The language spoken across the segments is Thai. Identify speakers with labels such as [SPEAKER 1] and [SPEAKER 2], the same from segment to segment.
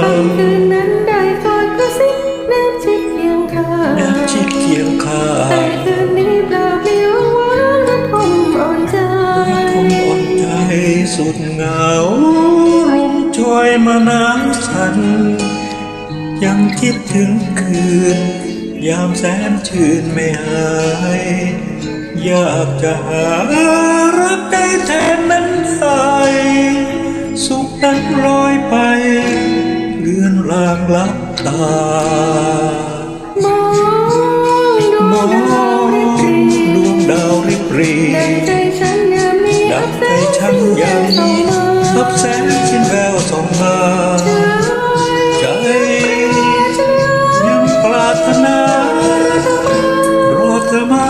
[SPEAKER 1] ค่ำคืนนั้
[SPEAKER 2] น
[SPEAKER 1] ได้กอดกระซิแนบชิดเคียงข้าง
[SPEAKER 2] แนบชิดเคียงข้า
[SPEAKER 1] แต่คืนนี้เปล่าเปลี่ยวหวานและทมอ่อนใจ
[SPEAKER 2] คงอ่อนใจสุดเหงาลมช่วยมาน้ำสัน ยังคิดถึงคืน ยามแสนชื่นไม่หายอยากจะหารักได้แทนนั้นได้สุขนั้นลอยไป ลือนลางลับตา
[SPEAKER 1] มองดู
[SPEAKER 2] มอง
[SPEAKER 1] ดาวริบหรี่
[SPEAKER 2] ดวงดาวริบหรี
[SPEAKER 1] ดังใจฉันยังมี
[SPEAKER 2] ดังใจฉัน
[SPEAKER 1] ยั
[SPEAKER 2] ยัง
[SPEAKER 1] ส่งมา
[SPEAKER 2] ทับแสงสิ้นแววส่องมาใจยังปรารถนารอเธอมา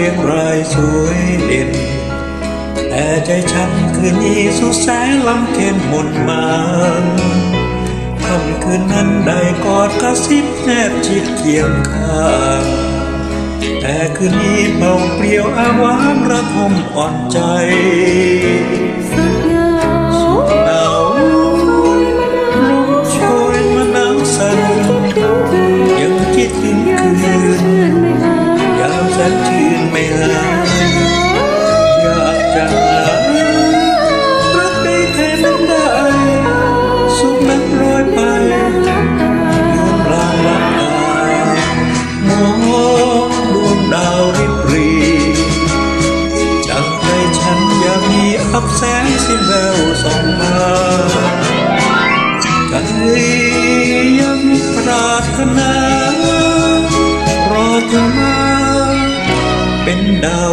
[SPEAKER 2] เรียงรายสวยเด่น แต่ใจฉันคืนนี้สุดแสนลำเค็นหมดมันค่ำคืนนั้นได้กอดกระซิบแนบชิดเคียงข้างแต่คืนนี้เบาเปลี่ยวอาวางระทมอ่อนใจ รารถนารอเธอมาเป็นดาว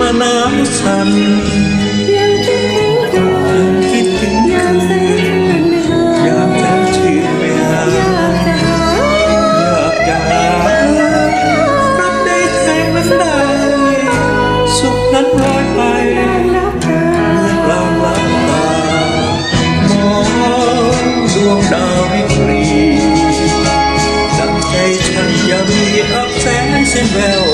[SPEAKER 2] มาน้ำสั่น
[SPEAKER 1] ยังคิดถึงคืน
[SPEAKER 2] ยังคิดถึง
[SPEAKER 1] ยามแสนชื่นไม่หาย
[SPEAKER 2] ยามแสนชื่นไม่หาย
[SPEAKER 1] อยากจะหา
[SPEAKER 2] อยากจะหารักได้แทนนั้นได้สุขนั้นลอยไปเลื่อนลางหลับตามองดวงดาวริบหรีดังใจฉันยังมีอับแสงเส้นแวว